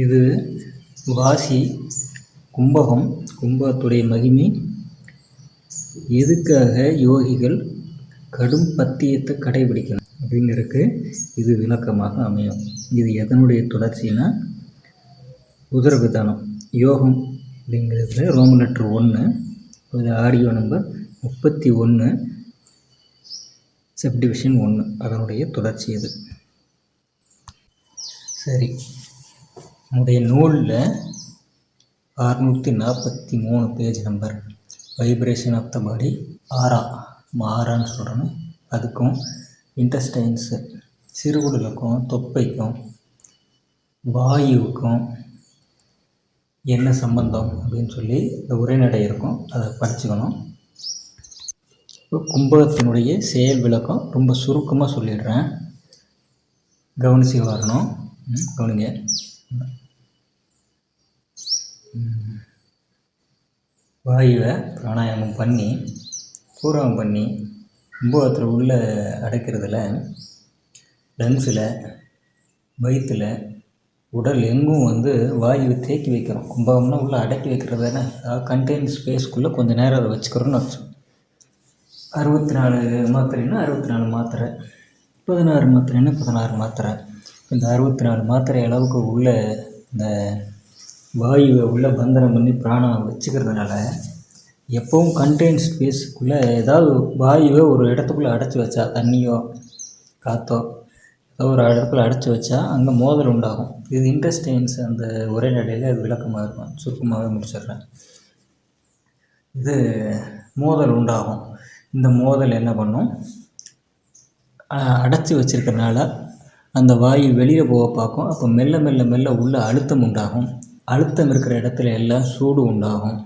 இது வாசி கும்பகம் கும்பகத்துடைய மகிமை. எதுக்காக யோகிகள் கடும் பத்தியத்தை கடைபிடிக்கணும்? அப்படிங்கிறதுக்கு இது விளக்கமாக அமையும். இது எதனுடைய தொடர்ச்சினா உதரவிதானம் யோகம் அப்படிங்கிறதுல ரோம லெட்ரு ஒன்று இது ஆடியோ நம்பர் முப்பத்தி ஒன்று சப்டிவிஷன் ஒன்று அதனுடைய தொடர்ச்சி இது. சரி. நம்முடைய நூலில் அறுநூற்றி நாற்பத்தி மூணு page number vibration of the body aura ஆரான்னு சொல்கிறோம் அதுக்கும் இன்டஸ்டைன்ஸு சிறுகுடலுக்கும் தொப்பைக்கும் வாயுவுக்கும் என்ன சம்பந்தம் அப்படின்னு சொல்லி இந்த உரைநடை இருக்கும். அதை படிச்சுக்கணும். இப்போ கும்பகத்தினுடைய செயல் விளக்கம் ரொம்ப சுருக்கமாக சொல்லிடுறேன். கவனிச்சு வரணும். கவனிங்க. வாயுவை பிராணாயாமம் பண்ணி பூர்வம் பண்ணி கும்பகத்தில் உள்ள அடைக்கிறதுல லங்ஸில் வயிற்றில் உடல் எங்கும் வந்து வாயுவை தேக்கி வைக்கிறோம். கும்பகம்னா உள்ளே அடக்கி வைக்கிறது தானே? அதாவது கண்டெய்ன் ஸ்பேஸ்க்குள்ளே கொஞ்சம் நேரம் அதை வச்சுக்கிறோன்னு வச்சோம் அறுபத்தி நாலு மாத்திரைன்னா அறுபத்தி நாலு மாத்திரை. பதினாறு மாத்திரைன்னா பதினாறு மாத்திரை. இந்த அறுபத்தி நாலு மாத்திரை அளவுக்கு உள்ள இந்த வாயுவை உள்ளே பந்தனம் பண்ணி பிராணம் வச்சுக்கிறதுனால எப்பவும் கண்டெயின் ஸ்பேஸுக்குள்ளே ஏதாவது வாயுவை ஒரு இடத்துக்குள்ளே அடைச்சி வச்சா தண்ணியோ காற்றோ ஏதோ ஒரு இடத்துல அடைச்சி வச்சா அங்கே மோதல் உண்டாகும். இது இன்டெஸ்டைன்ஸ் அந்த உரைநடையில் அது விளக்கமாக இருக்கும். சுருக்கமாகவே முடிச்சிடுறேன். இது மோதல் உண்டாகும். இந்த மோதல் என்ன பண்ணும்? அடைச்சி வச்சிருக்கறனால அந்த வாயு வெளியே போக பார்க்கும். அப்போ மெல்ல மெல்ல மெல்ல உள்ள அழுத்தம் உண்டாகும். அழுத்தம் இருக்கிற இடத்துல எல்லாம் சூடு உண்டாகும்.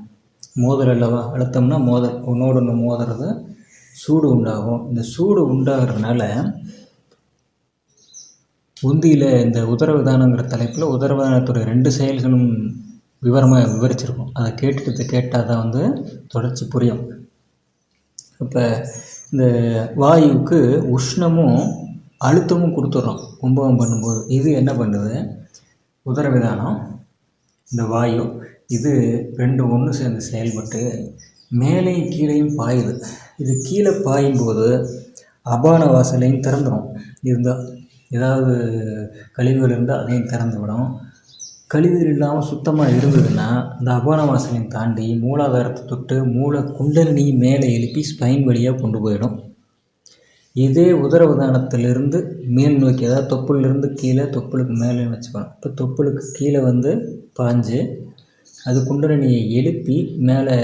மோதல் அல்லவா? அழுத்தம்னா மோதல் ஒன்றோடு ஒன்று மோதுறது சூடு உண்டாகும். இந்த சூடு உண்டாகிறதுனால உந்தியில் இந்த உதரவிதானங்கிற தலைப்பில் உதரவிதானத்துடைய ரெண்டு செயல்களும் விவரமாக விவரிச்சிருக்கும். அதை கேட்டுட்டு கேட்டால் தான் வந்து தொடர்ச்சி புரியும். இப்போ இந்த வாயுவுக்கு உஷ்ணமும் அழுத்தமும் கொடுத்துட்றோம். கும்பகம் பண்ணும்போது. இது என்ன பண்ணுது? உதரவிதானம். இந்த வாயு இது ரெண்டு ஒன்று சேர்ந்து செயல்பட்டு மேலேயும் கீழேயும் பாயுது. இது கீழே பாயும்போது அபான வாசலையும் திறந்துடும் இருந்தால் ஏதாவது கழிவுகள் இருந்தால் அதையும் திறந்து விடும் கழிவுகள் இல்லாமல் சுத்தமாக இருந்ததுன்னா இந்த அபான வாசலையும் தாண்டி மூலாதாரத்தை தொட்டு மூளை குண்டலினி மேலே எழுப்பி ஸ்பைன் வழியாக கொண்டு போயிடும். இதே உதரவிதானத்திலிருந்து மேல் நோக்கி அதாவது தொப்புளிலிருந்து கீழே தொப்புளுக்கு மேலே வச்சுக்கணும் இப்போ தொப்புளுக்கு கீழே வந்து பாஞ்சு அது குண்டலினியை எழுப்பி மேலே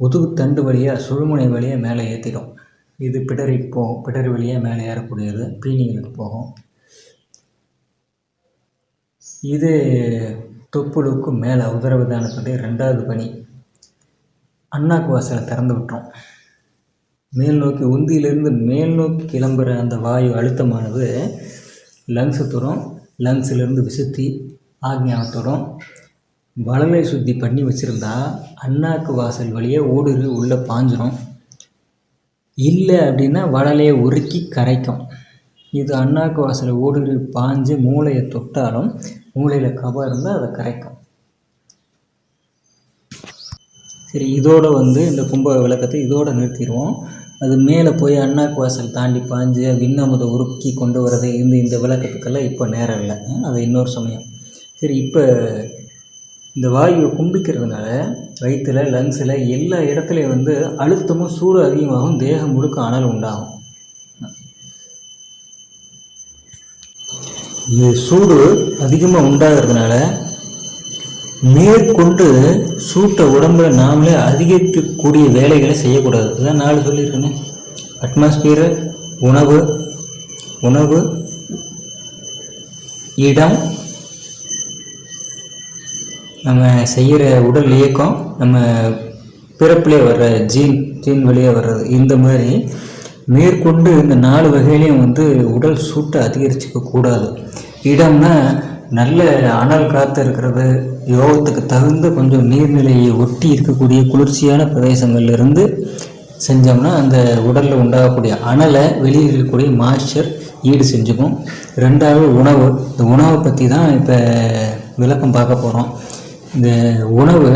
முதுகு தண்டு வழியாக சுழுமுனை வழியாக மேலே ஏற்றிடும் இது பிடரிக்கு போகும் பிடரி வழியாக மேலே ஏறக்கூடியது பீனிங்களுக்கு போகும். இது தொப்புளுக்கு மேலே உதரவிதானத்துடைய ரெண்டாவது பணி அண்ணாக்கு வாசலை திறந்து விட்டோம் மேல் நோக்கி உந்தியிலிருந்து மேல் நோக்கி கிளம்புற அந்த வாயு அழுத்தமானது லங்ஸை தொடும் லங்ஸிலேருந்து விசுத்தி ஆக்ஞானத்தோடும் வளமை சுத்தி பண்ணி வச்சுருந்தா அண்ணாக்கு வாசல் வழியே ஊடுரு உள்ளே பாஞ்சிரும். இல்லை அப்படின்னா வளலையை உருக்கி கரைக்கும். இது அண்ணாக்கு வாசலை ஊடுரு பாஞ்சு மூளையை தொட்டாலும் மூளையில் கபம் இருந்தால் அதை கரைக்கும். சரி இதோடு வந்து இந்த கும்ப விளக்கத்தை இதோடு நிறுத்திடுவோம். அது மேலே போய் அண்ணாக்கு வாசல் தாண்டி பாஞ்சு விண்ணமுதை உருக்கி கொண்டு வரது இந்த இந்த விளக்கத்துக்கெல்லாம் இப்போ நேரம் இல்லை. அது இன்னொரு சமயம். சரி இப்போ இந்த வாயுவை கும்பிக்கிறதுனால வயிற்றில் லங்ஸில் எல்லா இடத்துலையும் வந்து அழுத்தமும் சூடு அதிகமாகும் தேகம் முழுக்க அனல் உண்டாகும். இந்த சூடு அதிகமாக உண்டாகிறதுனால மேற்கொண்டு சூட்டை உடம்புல நாமளே அதிகரிக்கக்கூடிய வேலைகளை செய்யக்கூடாது. இதான் நாலு சொல்லியிருக்கேனே. அட்மாஸ்பியரு உணவு உணவு இடம் நம்ம செய்கிற உடல் இயக்கம் நம்ம பிறப்பிலே வர்ற ஜீன் ஜீன் வழியாக வர்றது இந்த மாதிரி மேற்கொண்டு இந்த நாலு வகையிலையும் வந்து உடல் சூட்டை அதிகரிச்சுக்க கூடாது இடம்னா நல்ல அனல் காற்று இருக்கிறது யோகத்துக்கு தகுந்த கொஞ்சம் நீர்நிலையை ஒட்டி இருக்கக்கூடிய குளிர்ச்சியான பிரதேசங்கள்ல இருந்து செஞ்சோம்னா அந்த உடலில் உண்டாகக்கூடிய அனலை வெளியில் இருக்கக்கூடிய மாய்ச்சர் ஈடு செஞ்சுக்கும். ரெண்டாவது உணவு. இந்த உணவை பற்றி தான் இப்போ விளக்கம் பார்க்க போகிறோம் இந்த உணவு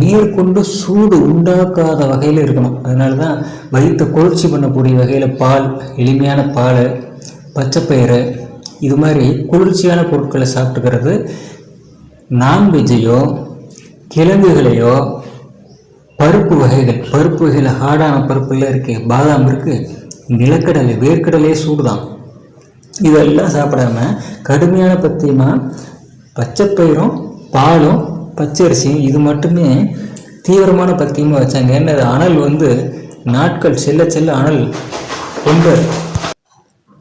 நீர் கொண்டு சூடு உண்டாக்காத வகையில் இருக்கணும். அதனால தான் வயிற்றை குளிர்ச்சி பண்ணக்கூடிய வகையில் பால் எளிமையான பால் பச்சைப்பயிறு இது மாதிரி குளிர்ச்சியான பொருட்களை சாப்பிட்டுக்கிறது நான்வெஜ்ஜையோ கிழங்குகளையோ பருப்பு வகைகள் பருப்பு வகையில் ஹார்டான பருப்புலாம் இருக்குது பாதாம் இருக்குது நிலக்கடலை வேர்க்கடலையே சூடுதான். இதெல்லாம் சாப்பிடாம கடுமையான பத்தியமாக பச்சைப்பயிரும் பாலும் பச்சரிசியும் இது மட்டுமே தீவிரமான பத்தியமாக வச்சாங்க. ஏன்னா அனல் வந்து நாட்கள் செல்ல செல்ல அனல் ரொம்ப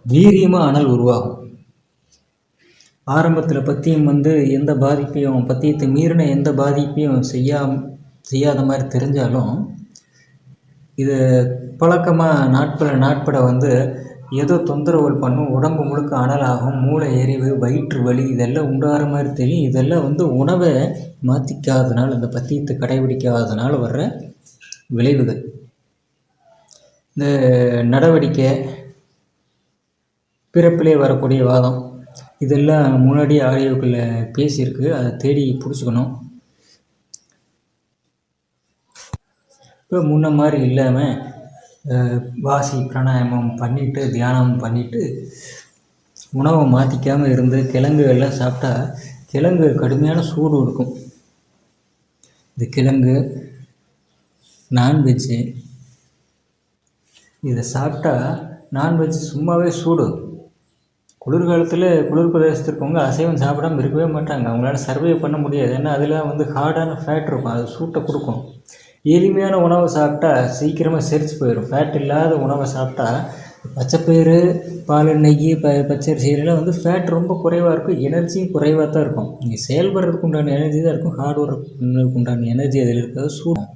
வீரியமாக அனல் உருவாகும். ஆரம்பத்தில் பத்தியம் வந்து எந்த பாதிப்பையும் பத்தியத்தை மீறின எந்த பாதிப்பையும் செய்யாம செய்யாத மாதிரி தெரிஞ்சாலும் இது பழக்கமாக நாட்பட நாட்பட வந்து ஏதோ தொந்தரவுகள் பண்ணும் உடம்பு முழுக்க அனலாகும் மூளை எரிவு வயிற்று வலி இதெல்லாம் உண்டாகிற மாதிரி தெரியும். இதெல்லாம் வந்து உணவை மாற்றிக்காதனால இந்த பத்தியத்தை கடைபிடிக்காதனால வர்ற விளைவுகள். இந்த நடவடிக்கை பிறப்பிலே வரக்கூடிய வாதம் இதெல்லாம் முன்னாடி ஆடியோக்களில் பேசியிருக்கு. அதை தேடி பிடிச்சிக்கணும். இப்போ முன்ன மாதிரி இல்லாமல் வாசி பிராணாயாமம் பண்ணிவிட்டு தியானம் பண்ணிவிட்டு உணவை மாற்றிக்காமல் இருந்து கிழங்கு எல்லாம் சாப்பிட்டா கிழங்கு கடுமையான சூடு இருக்கும் இந்த கிழங்கு நான்வெஜ்ஜு இதை சாப்பிட்டா நான்வெஜ் சும்மாவே சூடு. குளிர்காலத்தில் குளிர் பிரதேசத்தில் இருக்கவங்க அசைவம் சாப்பிடாம இருக்கவே மாட்டாங்க. அவங்களால சர்வே பண்ண முடியாது. ஏன்னா அதில் வந்து ஹார்டான ஃபேட் இருக்கும். அது சூட்டை கொடுக்கும். எளிமையான உணவை சாப்பிட்டா சீக்கிரமாக செரிச்சு போயிடும் ஃபேட் இல்லாத உணவை சாப்பிட்டா பச்சைப்பயிறு பால் நெய் ப பச்சரிசியிலலாம் வந்து ஃபேட் ரொம்ப குறைவாக இருக்கும். எனர்ஜியும் குறைவாக தான் இருக்கும். நீங்கள் செயல்படுறதுக்கு உண்டான எனர்ஜி தான் இருக்கும். ஹார்ட் ஒர்க் உண்டான எனர்ஜி அதில் இருக்கிறது சூடும்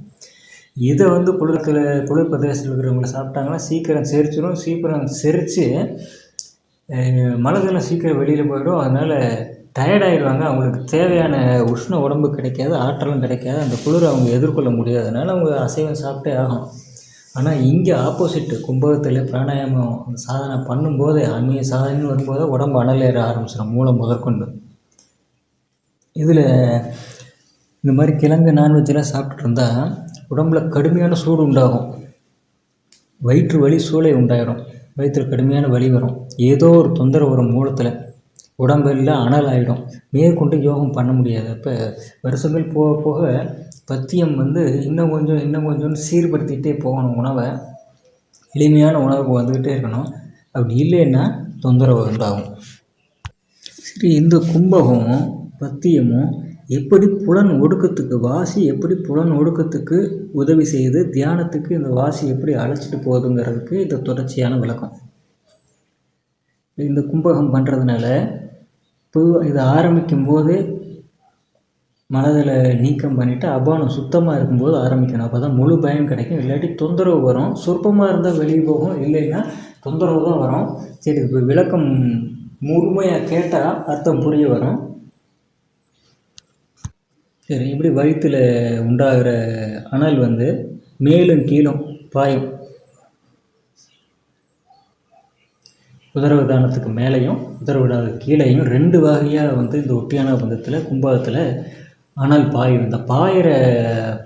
இதை வந்து குளிர்கில் குளிர் பிரதேசத்தில் இருக்கிறவங்களை சாப்பிட்டாங்கன்னா சீக்கிரம் செரிச்சிடும் சீக்கிரம் செரித்து மலஜலம் சீக்கிரம் வெளியில் போயிடும். அதனால் டயர்டாயிடுவாங்க அவங்களுக்கு தேவையான உஷ்ண உடம்பு கிடைக்காது ஆற்றலும் கிடைக்காது. அந்த குளிரை அவங்க எதிர்கொள்ள முடியாதனால அவங்க அசைவம் சாப்பிட்டே ஆகும் ஆனால் இங்கே ஆப்போசிட்டு கும்பகத்தில் பிராணாயாமம் சாதனை பண்ணும்போது அந்நிய சாதனைன்னு வரும்போது உடம்பு அனல் ஏற ஆரம்பிச்சிடும் மூலம் முதற்கொண்டு. இதில் இந்த மாதிரி கிழங்கு நான்வெஜ்லாம் சாப்பிட்டுட்டு இருந்தால் உடம்புல கடுமையான சூடு உண்டாகும். வயிற்று வலி சூளை உண்டாயிடும் வயிற்றில் கடுமையான வலி வரும். ஏதோ ஒரு தொந்தரவு வரும் மூலத்தில். உடம்பெல்லாம் அனல் ஆகிடும் மேற்கொண்டு யோகம் பண்ண முடியாது. அப்போ வருஷங்கள் போக போக பத்தியம் வந்து இன்னும் கொஞ்சம் இன்னும் கொஞ்சம்னு சீர்படுத்திகிட்டே போகணும் உணவை. எளிமையான உணவுக்கு வந்துக்கிட்டே இருக்கணும். அப்படி இல்லைன்னா தொந்தரவு உண்டாகும். சரி இந்த கும்பகமும் பத்தியமும் எப்படி புலன் ஒடுக்கத்துக்கு வாசி எப்படி புலன் ஒடுக்கத்துக்கு உதவி செய்யுது தியானத்துக்கு இந்த வாசி எப்படி அழைச்சிட்டு போகுதுங்கிறதுக்கு இது தொடர்ச்சியான விளக்கம். இந்த கும்பகம் பண்ணுறதுனால இப்போ இதை ஆரம்பிக்கும் போது மனதில் நீக்கம் பண்ணிவிட்டு அபானம் சுத்தமாக இருக்கும்போது ஆரம்பிக்கணும். அப்போ தான் முழு பயம் கிடைக்கும். இல்லாட்டி தொந்தரவு வரும். சொற்பமாக இருந்தால் வெளியே போகும். இல்லைன்னா தொந்தரவு தான் வரும். சரி இப்போ விளக்கம் முழுமையாக கேட்டால் அர்த்தம் புரிய வரும். சரி இப்படி வயிற்றில் உண்டாகிற அனல் வந்து மேலும் கீழும் பாயும். உதரவிதானத்துக்கு மேலேயும் உதரவிடாத கீழேயும் ரெண்டு வகையாக வந்து இந்த ஒட்டியான பந்தத்தில் கும்பகத்தில் அனல் பாயும். இந்த பாயிற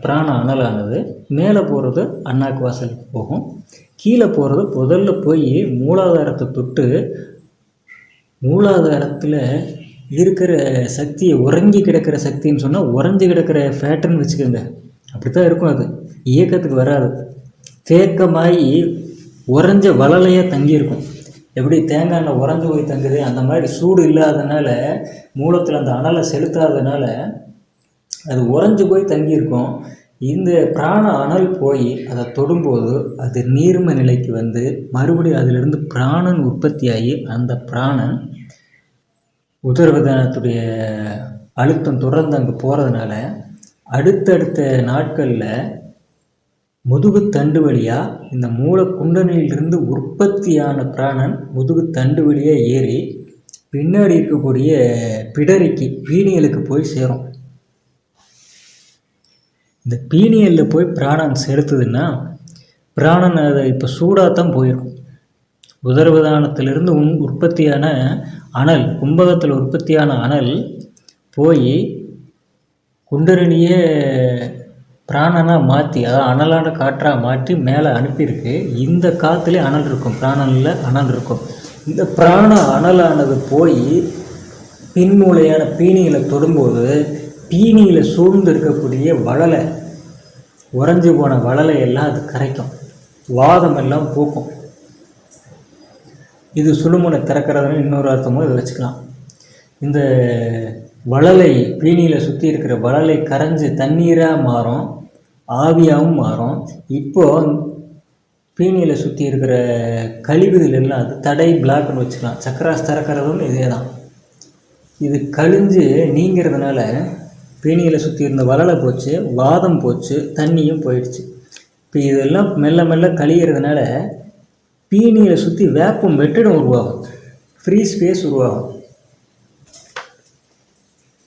பிராண அனலானது மேலே போகிறது அண்ணாக்கு வாசலுக்கு போகும். கீழே போகிறது முதல்ல போய் மூலாதாரத்தை தொட்டு மூலாதாரத்தில் இருக்கிற சக்தியை உறங்கி கிடக்கிற சக்தின்னு சொன்னால் உறைஞ்சி கிடக்கிற ஃபேட்டுன்னு வச்சுக்கோங்க. அப்படி தான் இருக்கும் அது. இயக்கத்துக்கு வராது. தேக்கமாகி உறைஞ்ச வளலையாக தங்கியிருக்கும். எப்படி? தேங்காய் எண்ணெய் போய் தங்குது. அந்த மாதிரி சூடு இல்லாதனால மூலத்தில் அந்த அனலை செலுத்தாதனால அது உறஞ்சி போய் தங்கியிருக்கும். இந்த பிராண அனல் போய் அதை தொடும்போது அது நீர்ம நிலைக்கு வந்து மறுபடியும் அதிலிருந்து பிராணன் உற்பத்தியாகி அந்த பிராணன் உதரவிதானத்துடைய அழுத்தம் தொடர்ந்து அங்கே போகிறதுனால அடுத்தடுத்த நாட்களில் முதுகு தண்டு வழியாக இந்த மூல குண்டனிலிருந்து உற்பத்தியான பிராணன் முதுகு தண்டு வழியாக ஏறி பின்னாடி இருக்கக்கூடிய பிடரிக்கு பீனியலுக்கு போய் சேரும். இந்த பீனியலில் போய் பிராணன் செலுத்துதுன்னா பிராணன் அதை இப்போ சூடாக தான் போயிருக்கும். உதரவிதானத்திலிருந்து உன் உற்பத்தியான அனல் கும்பகத்தில் உற்பத்தியான அனல் போய் குண்டரணியே பிராணனாக மாற்றி அதாவது அனலான காற்றாக மாற்றி மேலே அனுப்பியிருக்கு. இந்த காற்றுலேயே அனல் இருக்கும். பிராணனில் அனல் இருக்கும். இந்த பிராண அனலானது போய் பின்மூலையான பீனியில் தொடும்போது பீனியில் சூழ்ந்து இருக்கக்கூடிய வளலை உறைஞ்சி போன வளலை எல்லாம் அது கரைக்கும். வாதம் எல்லாம் பூக்கும். இது சுழுமுனை திறக்கிறதுன்னு இன்னொரு அர்த்தமும் இதை வச்சுக்கலாம். இந்த வளலை பீனியில் சுற்றி இருக்கிற வளலை கரைஞ்சி தண்ணீராக மாறும் ஆவியாகவும் மாறும். இப்போது பீனியில் சுற்றி இருக்கிற கழிவுகள் எல்லாம் அது தடை பிளாக்னு வச்சுக்கலாம். சக்கராஸ் திறக்கிறதும் இதே தான். இது கழிஞ்சு நீங்கிறதுனால பீனியில் சுற்றி இருந்த வளலை போச்சு வாதம் போச்சு தண்ணியும் போயிடுச்சு. இப்போ இதெல்லாம் மெல்ல மெல்ல கழிகிறதுனால பீனியை சுற்றி வேப்பம் வெற்றிடம் உருவாகும். ஃப்ரீ ஸ்பேஸ் உருவாகும்.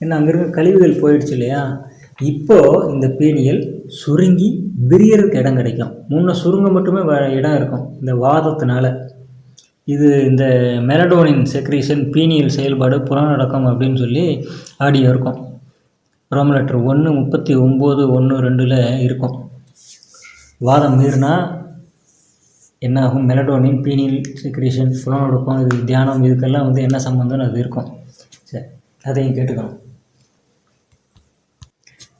ஏன்னா அங்கே இருக்க கழிவுகள் போயிடுச்சு இல்லையா? இப்போது இந்த பீனியல் சுருங்கி விரியறதுக்கு இடம் கிடைக்கும். முன்ன சுருங்க மட்டுமே இடம் இருக்கும். இந்த வாதத்தினால. இது இந்த மெலடோனின் செக்ரீஷன் பீனியல் செயல்பாடு புறநடக்கம் அப்படின்னு சொல்லி ஆடியோ இருக்கும். ரோம் லெட்டர் ஒன்று முப்பத்தி ஒம்பது ஒன்று ரெண்டில் இருக்கும். வாதம் மீறினா என்ன ஆகும் மெலடோனின் பீனியல் சிக்ரேஷன் புலனொடுக்கம் இது தியானம் இதுக்கெல்லாம் வந்து என்ன சம்மந்தம்னு அது இருக்கும். சரி அதையும் கேட்டுக்கணும்.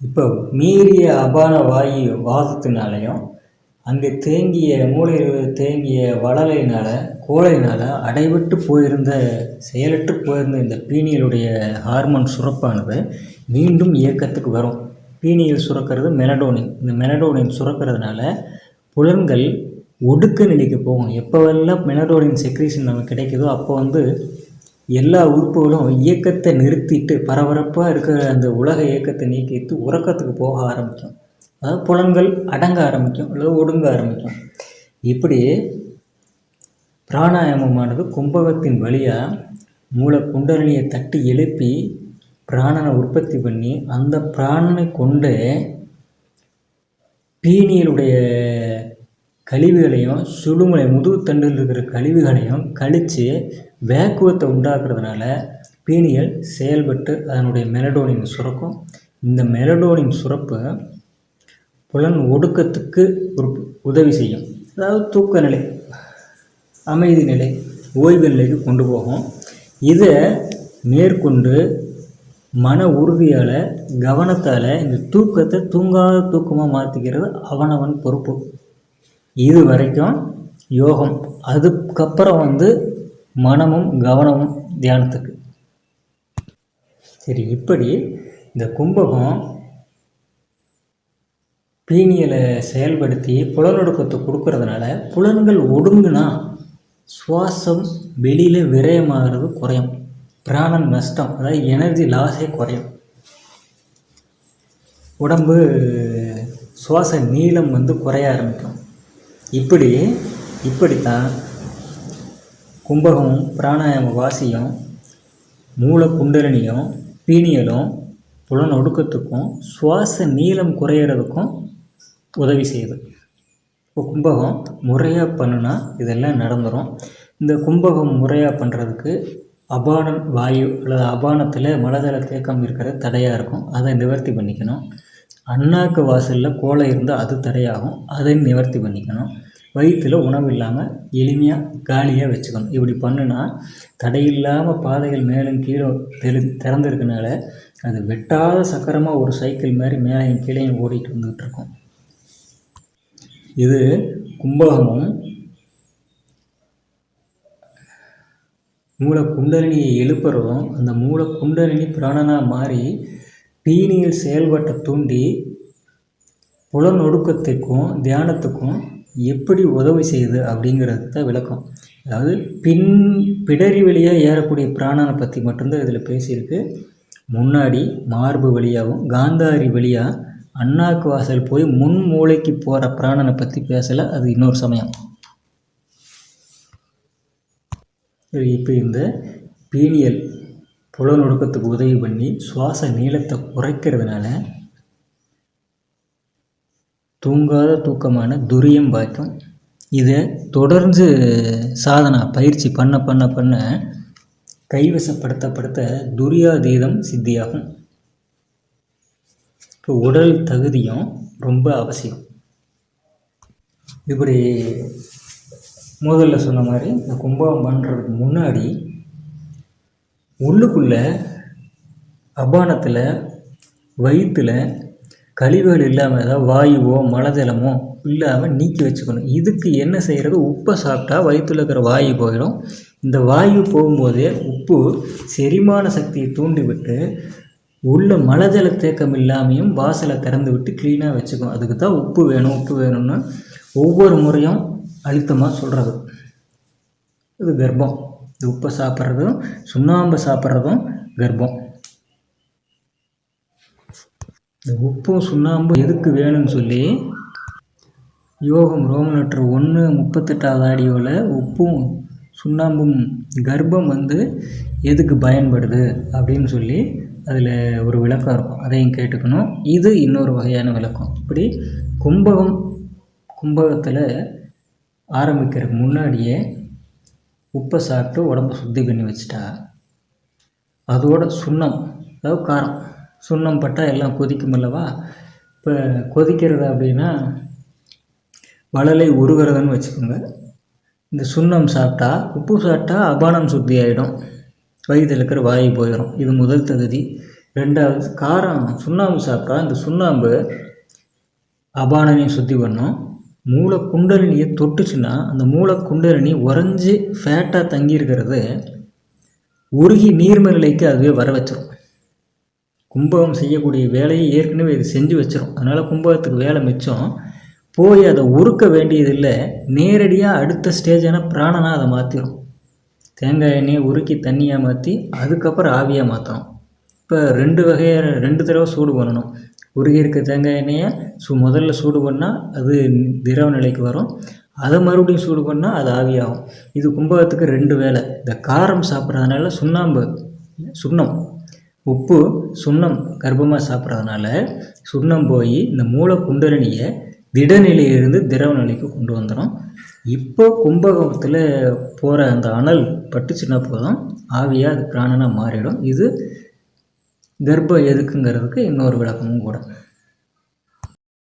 இப்போ மீறிய அபான வாயு வாதத்தினாலையும் அங்கே தேங்கிய மூளையில் தேங்கிய வளலையினால் கோளையினால் அடைவிட்டு போயிருந்த செயலற்று போயிருந்த இந்த பீனியலுடைய ஹார்மோன் சுரப்பானது மீண்டும் இயக்கத்துக்கு வரும். பீனியல் சுரக்கிறது மெலடோனின் இந்த மெலடோனின் சுரக்கிறதுனால புலன்கள் ஒடுக்க நிலைக்கு போகும். எப்போவெல்லாம் மெலடோனின் செக்ரீஷன் நமக்கு கிடைக்குதோ அப்போ வந்து எல்லா உறுப்புகளும் இயக்கத்தை நிறுத்திட்டு பரபரப்பாக இருக்கிற அந்த உலக இயக்கத்தை நீக்கிட்டு உறக்கத்துக்கு போக ஆரம்பிக்கும். அதாவது புலன்கள் அடங்க ஆரம்பிக்கும் அல்லது ஒடுங்க ஆரம்பிக்கும். இப்படி பிராணாயாமமானது கும்பகத்தின் வழியாக மூளை குண்டலினியை தட்டி எழுப்பி பிராணனை உற்பத்தி பண்ணி அந்த பிராணனை கொண்டு பீனியலுடைய கழிவுகளையும் சுடுமுனை முதுகுத்தண்டில் இருக்கிற கழிவுகளையும் கழித்து வேக்குவத்தை உண்டாக்குறதுனால பீனியல் செயல்பட்டு அதனுடைய மெலடோனின் சுரக்கும். இந்த மெலடோனின் சுரப்பு புலன் ஒடுக்கத்துக்கு ஒரு உதவி செய்யும். அதாவது தூக்க நிலை அமைதி நிலை ஓய்வு நிலைக்கு கொண்டு போகும். இதை மேற்கொண்டு மன உறுதியால் கவனத்தால் இந்த தூக்கத்தை தூங்காத தூக்கமாக மாற்றிக்கிறது அவனவன் பொறுப்பு. இது வரைக்கும் யோகம் அதுக்கப்புறம் வந்து மனமும் கவனமும் தியானத்துக்கு. சரி இப்படி இந்த கும்பகம் பீனியலை செயல்படுத்தி புலனொடுக்கத்தை கொடுக்கறதுனால புலன்கள் ஒடுங்குனா சுவாசம் வெளியில் விரயமாகிறது குறையும். பிராணன் நஷ்டம் அதாவது எனர்ஜி லாஸே குறையும். உடம்பு சுவாச நீளம் வந்து குறைய ஆரம்பிக்கும். இப்படி இப்படித்தான் கும்பகமும் பிராணாயாம வாசியும் மூல குண்டலினியும் பீனியலும் புலன் ஒடுக்கத்துக்கும் சுவாச நீளம் குறையிறதுக்கும் உதவி செய்யுது. இப்போ கும்பகம் முறையாக பண்ணுனா இதெல்லாம் நடந்துடும் இந்த கும்பகம் முறையாக பண்ணுறதுக்கு அபானம் வாயு அல்லது அபானத்தில் மலதள தேக்கம் இருக்கிற தடையாக இருக்கும். அதை நிவர்த்தி பண்ணிக்கணும். அண்ணாக்கு வாசலில் கோலை இருந்தால் அது தடையாகும் அதை நிவர்த்தி பண்ணிக்கணும். வயிற்றில் உணவு இல்லாமல் எளிமையாக காலியாக வச்சுக்கணும். இப்படி பண்ணுனா தடையில்லாமல் பாதைகள் மேலும் கீழே தெளி திறந்துருக்கனால அது வெட்டாத சக்கரமாக ஒரு சைக்கிள் மாதிரி மேலையும் கீழையும் ஓடிட்டு வந்துகிட்டு இருக்கும் இது கும்பகமும் மூல குண்டலினியை எழுப்புறதும் அந்த மூல குண்டலினி பிராணனாக மாறி பீனியில் செயல்பட்ட தூண்டி புலனொடுக்கத்துக்கும் தியானத்துக்கும் எப்படி உதவி செய்யுது அப்படிங்கிறது தான் விளக்கம். அதாவது பின் பிடரி வழியாக ஏறக்கூடிய பிராணனை பற்றி மட்டும்தான் இதில் பேசியிருக்கு. முன்னாடி மார்பு வழியாகவும் காந்தாரி வழியாக அண்ணாக்கு வாசல் போய் முன் மூளைக்கு போகிற பிராணனை பற்றி பேசலை. அது இன்னொரு சமயம். இப்போ இந்த பீனியல் புலனொடுக்கத்துக்கு உதவி பண்ணி சுவாச நீளத்தை குறைக்கிறதுனால தூங்காத தூக்கமான துரியம் பாய்க்கும். இதை தொடர்ந்து சாதனா பயிற்சி பண்ண பண்ண பண்ண கைவசப்படுத்தப்படுத்த துரியாதீதம் சித்தியாகும். இப்போ உடல் தகுதியும் ரொம்ப அவசியம். இப்படி முதல்ல சொன்ன மாதிரி இந்த கும்பகம் பண்ணுறதுக்கு முன்னாடி உள்ளுக்குள்ளே அபானத்தில் வயிற்றில் கழிவுகள் இல்லாமல் ஏதாவது வாயுவோ மலஜலமோ இல்லாமல் நீக்கி வச்சுக்கணும். இதுக்கு என்ன செய்கிறது உப்பை சாப்பிட்டா வயிற்றில் இருக்கிற வாயு போயிடும். இந்த வாயு போகும்போதே உப்பு செரிமான சக்தியை தூண்டிவிட்டு உள்ள மலஜல தேக்கம் இல்லாமையும் வாசலை திறந்து விட்டு க்ளீனாக வச்சுக்கும் அதுக்கு தான் உப்பு வேணும் உப்பு வேணும்னு ஒவ்வொரு முறையும் அழுத்தமாக சொல்கிறது இது கர்ப்பம். உப்பை சாப்பிட்றதும் சுண்ணாம்பு சாப்பிட்றதும் கர்ப்பம். இந்த உப்பும் சுண்ணாம்பும் எதுக்கு வேணும்னு சொல்லி யோகம் ரோமனற்று ஒன்று முப்பத்தெட்டாவது ஆடியோவில் உப்பும் சுண்ணாம்பும் கர்ப்பம் வந்து எதுக்கு பயன்படுது அப்படின்னு சொல்லி அதில் ஒரு விளக்கம் இருக்கும். அதையும் கேட்டுக்கணும். இது இன்னொரு வகையான விளக்கம். இப்படி கும்பகம் கும்பகத்தில் ஆரம்பிக்கிறதுக்கு முன்னாடியே உப்பை சாப்பிட்டு உடம்ப சுத்தி பண்ணி வச்சுட்டா அதோட சுண்ணம் அதாவது காரம் சுண்ணம் பட்டால் எல்லாம் கொதிக்கும் அல்லவா? இப்போ கொதிக்கிறது அப்படின்னா வளலை உருகிறதுன்னு வச்சுக்கோங்க. இந்த சுண்ணம் சாப்பிட்டா உப்பு சாப்பிட்டா அபானம் சுத்தி ஆகிடும் வயிற்றில் இருக்கிற வாயு போயிடும் இது முதல் தகுதி. ரெண்டாவது காரம் சுண்ணாம்பு சாப்பிட்டா இந்த சுண்ணாம்பு அபானனையும் சுத்தி பண்ணும். மூளை குண்டலினியை தொட்டுச்சுன்னா அந்த மூளை குண்டலினி உறைஞ்சி ஃபேட்டாக தங்கியிருக்கிறது உருகி நீர்ம நிலைக்கு அதுவே வர வச்சிடும் கும்பகம் செய்யக்கூடிய வேலையை ஏற்கனவே இது செஞ்சு வச்சிடும் அதனால் கும்பகத்துக்கு வேலை மிச்சம். போய் அதை உருக்க வேண்டியதில்லை நேரடியாக அடுத்த ஸ்டேஜான பிராணனாக அதை மாற்றிடும் தேங்காய் எண்ணெயை உருக்கி தண்ணியாக மாற்றி அதுக்கப்புறம் ஆவியாக மாற்றணும் இப்போ ரெண்டு வகையாக ரெண்டு தடவை சூடு பண்ணணும். உருகி இருக்க தேங்காய் எண்ணெயை சு முதல்ல சூடு பண்ணால் அது திரவ நிலைக்கு வரும். அதை மறுபடியும் சூடு பண்ணால் அது ஆவியாகும். இது கும்பகத்துக்கு ரெண்டு வேலை. இந்த காரம் சாப்பிட்றதுனால சுண்ணாம்பு சுண்ணம் உப்பு சுண்ணம் கர்ப்பமாக சாப்பிட்றதுனால சுண்ணம் போய் இந்த மூளை குண்டலினியை திடநிலையிலிருந்து திரவ நிலைக்கு கொண்டு வந்துடும் இப்போ கும்பகத்தில் போகிற அந்த அனல் பட்டுச்சுன்னா போதும். ஆவியாக அது பிராணனாக மாறிடும். இது கர்ப்பம் எதுக்குங்கிறதுக்கு இன்னொரு விளக்கமும் கூட.